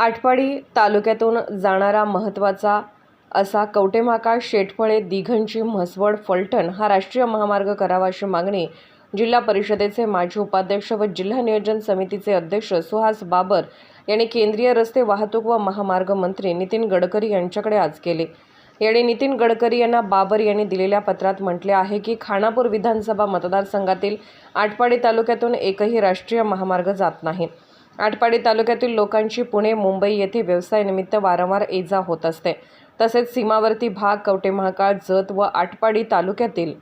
आटपाडी तालुक्यातून जाणारा महत्त्वाचा असा कवटेमाका शेटफळे दिघंची म्हसवड फलटण हा राष्ट्रीय महामार्ग करावा अशी मागणी जिल्हा परिषदेचे माजी उपाध्यक्ष व जिल्हा नियोजन समितीचे अध्यक्ष सुहास बाबर यांनी केंद्रीय रस्ते वाहतूक व महामार्ग मंत्री नितीन गडकरी यांच्याकडे आज केले. यावेळी नितीन गडकरी यांना बाबर यांनी दिलेल्या पत्रात म्हटले आहे की खानापूर विधानसभा मतदारसंघातील आटपाडी तालुक्यातून एकही राष्ट्रीय महामार्ग जात नाही. आटपाडी तालुक्यातील लोकांची पुणे मुंबई येथे व्यवसायानिमित्त वारंवार ये जा होत असते. तसेच सीमावर्ती भाग कवटे महाकाळ जत व आटपाडी तालुक्यातील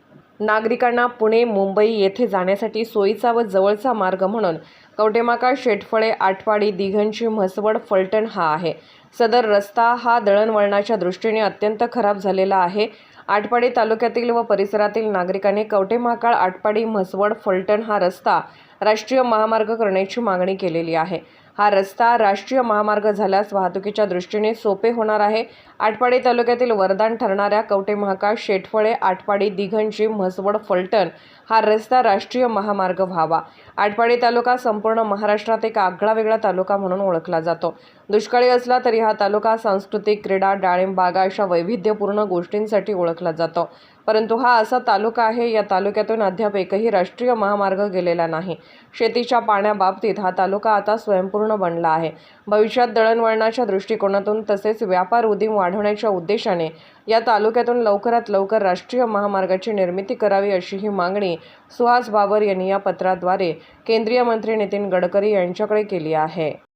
नागरिकांना पुणे मुंबई येथे जाण्यासाठी सोयीचा व जवळचा मार्ग म्हणून कवटेमाकाळ शेटफळे आठवाडी दिघंची म्हसवड फलटण हा आहे. सदर रस्ता हा दळणवळणाच्या दृष्टीने अत्यंत खराब झालेला आहे. आटपाडी तालुक्यातील व परिसरातील नागरिकांनी कवटेमाकाळ आटपाडी म्हसवड फलटण हा रस्ता राष्ट्रीय महामार्ग करण्याची मागणी केलेली आहे. हा रस्ता राष्ट्रीय महामार्ग झाल्यास वाहतुकीच्या दृष्टीने सोपे होणार आहे. आटपाडी तालुक्यातील वरदान ठरणाऱ्या कवटे महाकाळ शेटफळे आटपाडी दिघंची म्हसवड फलटण हा रस्ता राष्ट्रीय महामार्ग व्हावा. आटपाडी तालुका संपूर्ण महाराष्ट्रात एक आगळा वेगळा तालुका म्हणून ओळखला जातो. दुष्काळी असला तरी हा तालुका सांस्कृतिक क्रीडा डाळिंब बागा अशा वैविध्यपूर्ण गोष्टींसाठी ओळखला जातो. परंतु हा असा तालुका आहे या तालुक्यातून अद्याप एकही राष्ट्रीय महामार्ग गेलेला नाही. शेतीच्या पाण्याबाबतीत हा तालुका आता स्वयंपूर्ण बनला आहे. भविष्यात दळणवळणाच्या दृष्टिकोनातून तसेच व्यापार उदीम वाढवण्याच्या उद्देशाने या तालुक्यातून लवकरात लवकर राष्ट्रीय महामार्गाची निर्मिती करावी अशी ही मागणी सुहास बाबर यांनी या पत्राद्वारे केंद्रीय मंत्री नितीन गडकरी यांच्याकडे केली आहे.